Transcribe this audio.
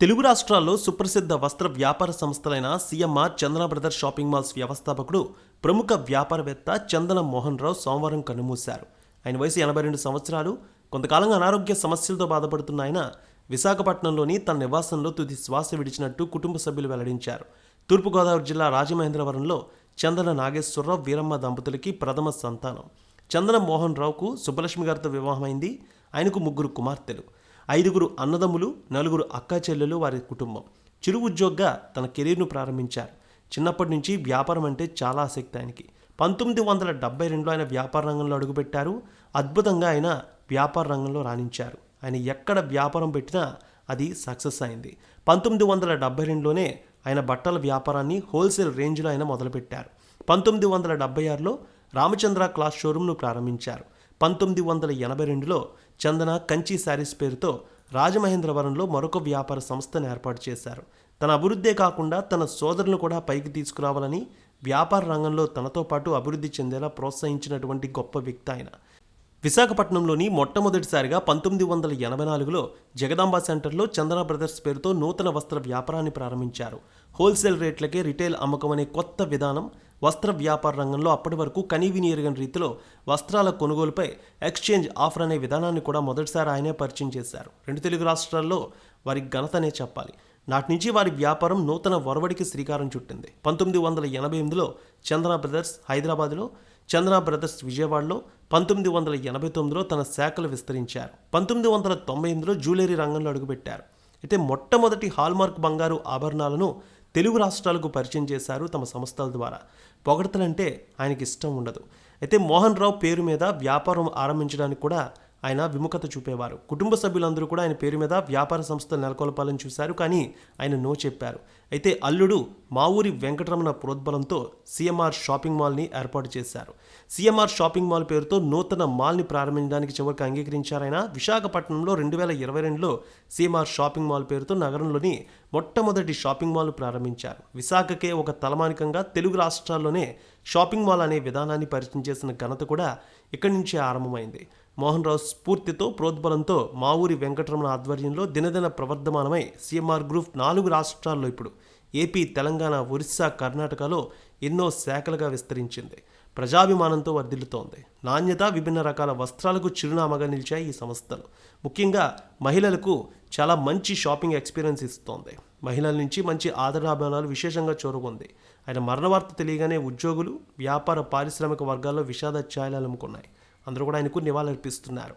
తెలుగు రాష్ట్రాల్లో సుప్రసిద్ధ వస్త్ర వ్యాపార సంస్థలైన CMR Chandana Brothers shopping malls వ్యవస్థాపకుడు ప్రముఖ వ్యాపారవేత్త చందన మోహన్ రావు సోమవారం కన్నుమూశారు. ఆయన వయసు ఎనభై రెండు సంవత్సరాలు. కొంతకాలంగా అనారోగ్య సమస్యలతో బాధపడుతున్న ఆయన విశాఖపట్నంలోని తన నివాసంలో తుది శ్వాస విడిచినట్టు కుటుంబ సభ్యులు వెల్లడించారు. తూర్పుగోదావరి జిల్లా రాజమహేంద్రవరంలో చందన నాగేశ్వరరావు వీరమ్మ దంపతులకి ప్రథమ సంతానం. చందన మోహన్ రావుకు సుబ్బలక్ష్మి గారితో వివాహమైంది. ఆయనకు ముగ్గురు కుమార్తెలు. ఐదుగురు అన్నదమ్ములు నలుగురు అక్కా చెల్లెలు వారి కుటుంబం. చిరు ఉద్యోగ్గా తన కెరీర్ను ప్రారంభించారు. చిన్నప్పటి నుంచి వ్యాపారం అంటే చాలా ఆసక్తి ఆయనకి. పంతొమ్మిది వందల డెబ్బై రెండులో ఆయన వ్యాపార రంగంలో అడుగుపెట్టారు. అద్భుతంగా ఆయన వ్యాపార రంగంలో రాణించారు. ఆయన ఎక్కడ వ్యాపారం పెట్టినా అది సక్సెస్ అయింది. పంతొమ్మిది వందల డెబ్బై రెండులోనే ఆయన బట్టల వ్యాపారాన్ని హోల్సేల్ రేంజ్లో ఆయన మొదలుపెట్టారు. పంతొమ్మిది వందల డెబ్బై ఆరులో రామచంద్ర క్లాస్ షోరూంను ప్రారంభించారు. పంతొమ్మిది వందల ఎనభై రెండులో చందన కంచి శారీస్ పేరుతో రాజమహేంద్రవరంలో మరొక వ్యాపార సంస్థను ఏర్పాటు చేశారు. తన అభివృద్ధే కాకుండా తన సోదరులను కూడా పైకి తీసుకురావాలని వ్యాపార రంగంలో తనతో పాటు అభివృద్ధి చెందేలా ప్రోత్సహించినటువంటి గొప్ప వ్యక్తి ఆయన. విశాఖపట్నంలోని మొట్టమొదటిసారిగా పంతొమ్మిది వందల ఎనభై నాలుగులో జగదాంబ సెంటర్లో చందన బ్రదర్స్ పేరుతో నూతన వస్త్ర వ్యాపారాన్ని ప్రారంభించారు. హోల్సేల్ రేట్లకే రిటైల్ అమ్మకం అనే కొత్త విధానం వస్త్ర వ్యాపార రంగంలో అప్పటి వరకు కనీవిని ఎరగని రీతిలో వస్త్రాల కొనుగోలుపై ఎక్స్చేంజ్ ఆఫర్ అనే విధానాన్ని కూడా మొదటిసారి ఆయనే పరిచయం చేశారు. రెండు తెలుగు రాష్ట్రాల్లో వారి ఘనతనే చెప్పాలి. నాటి నుంచి వారి వ్యాపారం నూతన ఒరవడికి శ్రీకారం చుట్టింది. పంతొమ్మిది వందల ఎనభై ఎనిమిదిలో చంద్ర బ్రదర్స్ హైదరాబాద్లో చంద్ర బ్రదర్స్ విజయవాడలో పంతొమ్మిది వందల ఎనభై తొమ్మిదిలో తన శాఖలు విస్తరించారు. పంతొమ్మిది వందల తొంభై ఎనిమిదిలో జ్యువెలరీ రంగంలో అడుగుపెట్టారు. అయితే మొట్టమొదటి హాల్మార్క్ బంగారు ఆభరణాలను తెలుగు రాష్ట్రాలకు పరిచయం చేశారు తమ సంస్థల ద్వారా. పొగడతలంటే ఆయనకి ఇష్టం ఉండదు. అయితే మోహన్ రావు పేరు మీద వ్యాపారం ఆరంభించడానికి కూడా ఆయన విముఖత చూపేవారు. కుటుంబ సభ్యులందరూ కూడా ఆయన పేరు మీద వ్యాపార సంస్థలు నెలకొల్పాలని చూశారు. కానీ ఆయన నో చెప్పారు. అయితే అల్లుడు మా ఊరి వెంకటరమణ ప్రోద్బలంతో సిఎంఆర్ షాపింగ్ మాల్ని ఏర్పాటు చేశారు. సిఎంఆర్ షాపింగ్ మాల్ పేరుతో నూతన మాల్ని ప్రారంభించడానికి చివరికి అంగీకరించారు ఆయన. విశాఖపట్నంలో రెండు వేల ఇరవై రెండులో సిఎంఆర్ షాపింగ్ మాల్ పేరుతో నగరంలోని మొట్టమొదటి షాపింగ్ మాల్ ప్రారంభించారు. విశాఖకే ఒక తలమానికంగా తెలుగు రాష్ట్రాల్లోనే షాపింగ్ మాల్ అనే విధానాన్ని పరిచయం చేసిన ఘనత కూడా ఇక్కడి నుంచే ఆరంభమైంది. మోహన్ రావు స్ఫూర్తితో ప్రోద్బలంతో మా ఊరి వెంకటరమణ ఆధ్వర్యంలో దినదిన ప్రవర్ధమానమై సీఎంఆర్ గ్రూప్ నాలుగు రాష్ట్రాల్లో ఇప్పుడు ఏపీ తెలంగాణ ఒరిస్సా కర్ణాటకలో ఎన్నో శాఖలుగా విస్తరించింది. ప్రజాభిమానంతో వర్ధిల్లుతోంది. నాణ్యత విభిన్న రకాల వస్త్రాలకు చిరునామాగా నిలిచాయి ఈ సంస్థలు. ముఖ్యంగా మహిళలకు చాలా మంచి షాపింగ్ ఎక్స్పీరియన్స్ ఇస్తోంది. మహిళల నుంచి మంచి ఆదరాభిమానాలు విశేషంగా చోరుకుంది. ఆయన మరణ వార్త తెలియగానే ఉద్యోగులు వ్యాపార పారిశ్రామిక వర్గాల్లో విషాద ఛాయలు అలుముకున్నాయి. అందరూ కూడా ఆయనకు నివాళులర్పిస్తున్నారు.